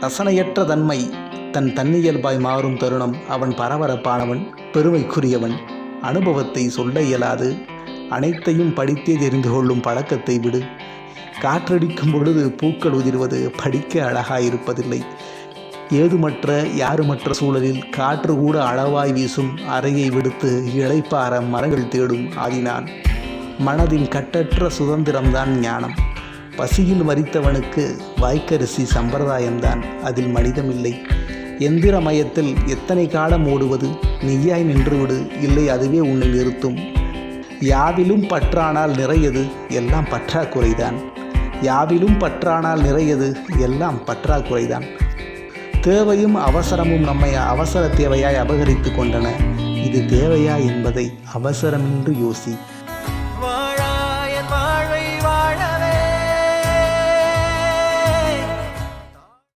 ரசனையற்ற தன்மை தன் தன்னியல்பாய் மாறும் தருணம் அவன் பரபரப்பானவன் பெருமைக்குரியவன். அனுபவத்தை சொல்ல இயலாது. அனைத்தையும் படித்தே தெரிந்து கொள்ளும் பழக்கத்தை விடு. காற்றடிக்கும் பொழுது பூக்கள் உதிர்வது படிக்க அழகாயிருப்பதில்லை. ஏதுமற்ற யாருமற்ற சூழலில் காற்று கூட அளவாய் வீசும் அறையை விடுத்து இளைப்பாற மரங்கள் தேடும் ஆதினான் மனதின் கட்டற்ற சுதந்திரம்தான் ஞானம். பசியில் மறித்தவனுக்கு வாய்க்கரிசி சம்பிரதாயம்தான். அதில் மனிதமில்லை. எந்திரமயத்தில் எத்தனை காலம் ஓடுவது? நீயாய் நின்றுவிடு. இல்லை அதுவே உன்னை நிறுத்தும். யாவிலும் பற்றானால் நிறையது எல்லாம் பற்றாக்குறைதான். யாவிலும் பற்றானால் நிறையது எல்லாம் பற்றாக்குறைதான். தேவையும் அவசரமும் நம்மை அவசர தேவையாய் அபகரித்து கொண்டன. இது தேவையா என்பதை அவசரமின்றி யோசி.